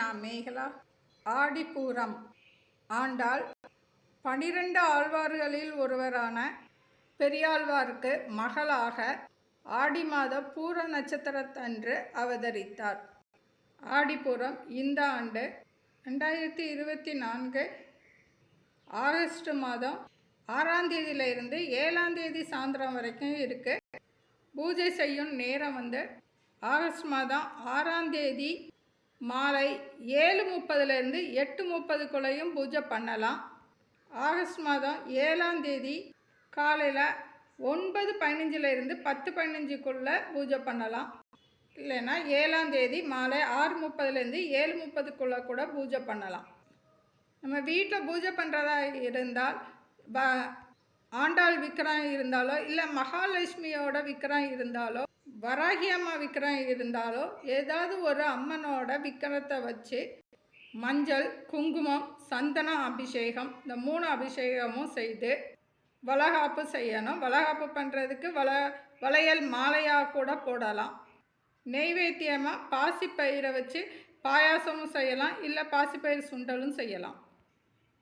நான் மேகலா? ஆடிப்பூரம். ஆண்டாள் பனிரெண்டு ஆழ்வார்களில் ஒருவரான பெரியாழ்வாருக்கு மகளாக ஆடி மாத பூர நட்சத்திரத்தன்று அவதரித்தார். ஆடிப்பூரம் இந்த ஆண்டு ரெண்டாயிரத்தி இருபத்தி நான்கு ஆகஸ்ட் மாதம் ஆறாம் தேதியிலிருந்து ஏழாம் தேதி சாயந்தரம் வரைக்கும் இருக்குது பூஜை செய்யும் நேரம் வந்து ஆகஸ்ட் மாதம் ஆறாம் தேதி மாலை ஏழு முப்பதுலேருந்து எட்டு முப்பதுக்குள்ளேயும் பூஜை பண்ணலாம். ஆகஸ்ட் மாதம் ஏழாம் தேதி காலையில் ஒன்பது பதினஞ்சுலேருந்து பத்து பதினஞ்சுக்குள்ளே பூஜை பண்ணலாம். இல்லைன்னா ஏழாம் தேதி மாலை ஆறு முப்பதுலேருந்து ஏழு முப்பதுக்குள்ளே கூட பூஜை பண்ணலாம். நம்ம வீட்டில் பூஜை பண்ணுறதா இருந்தால் ப ஆண்டாள் விக்கிரம் இருந்தாலோ இல்லை மகாலட்சுமியோட விக்கிரம் இருந்தாலோ வராகி அம்மா விக்கிரம் இருந்தாலோ ஏதாவது ஒரு அம்மனோட விக்கிரத்தை வச்சு மஞ்சள் குங்குமம் சந்தன அபிஷேகம் இந்த மூணு அபிஷேகமும் செய்து வளகாப்பு செய்யணும். வளகாப்பு பண்ணுறதுக்கு வள வளையல் மாலையாக கூட போடலாம். நெய்வேத்தியமாக பாசிப்பயிரை வச்சு பாயாசமும் செய்யலாம் இல்லை பாசிப்பயிர் சுண்டலும் செய்யலாம்.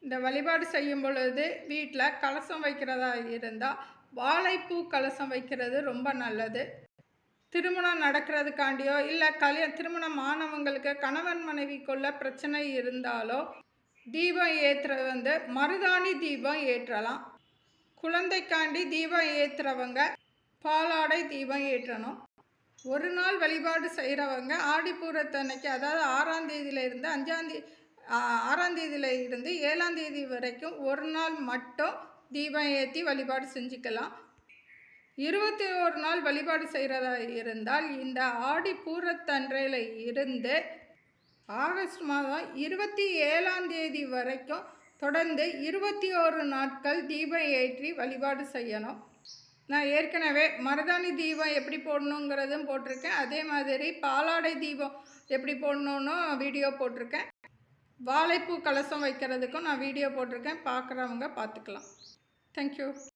இந்த வழிபாடு செய்யும் பொழுது வீட்டில் கலசம் வைக்கிறதா இருந்தால் வாழைப்பூ கலசம் வைக்கிறது ரொம்ப நல்லது. திருமணம் நடக்கிறதுக்காண்டியோ இல்லை கல்ய திருமணம் ஆனவங்களுக்கு கணவன் மனைவிக்குள்ள பிரச்சனை இருந்தாலோ தீபம் ஏற்றுறது வந்து மருதாணி தீபம் ஏற்றலாம். குழந்தைக்காண்டி தீபம் ஏற்றுறவங்க பாலாடை தீபம் ஏற்றணும். ஒரு நாள் வழிபாடு செய்கிறவங்க ஆடிப்பூரத்தன்னைக்கு அதாவது ஆறாம் தேதியிலிருந்து அஞ்சாம் ஆறாம் தேதியில் இருந்து ஏழாம் தேதி வரைக்கும் ஒரு நாள் மட்டும் தீபம் ஏற்றி வழிபாடு செஞ்சுக்கலாம். இருபத்தி ஒரு நாள் வழிபாடு செய்கிறதா இருந்தால் இந்த ஆடி பூரத்தன்றையில் இருந்து ஆகஸ்ட் மாதம் இருபத்தி ஏழாம் தேதி வரைக்கும் தொடர்ந்து இருபத்தி ஒரு நாட்கள் தீபம் ஏற்றி வழிபாடு செய்யணும். நான் ஏற்கனவே மருதாணி தீபம் எப்படி போடணுங்கிறதும் போட்டிருக்கேன். அதே மாதிரி பாலாடை தீபம் எப்படி போடணுன்னு வீடியோ போட்டிருக்கேன். வாழைப்பூ கலசம் வைக்கிறதுக்கும் நான் வீடியோ போட்டிருக்கேன். பார்க்குறவங்க பார்த்துக்கலாம். தேங்க்யூ